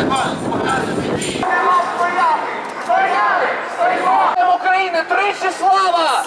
Стояли! Стояли! Стояли! Слава, тричі слава!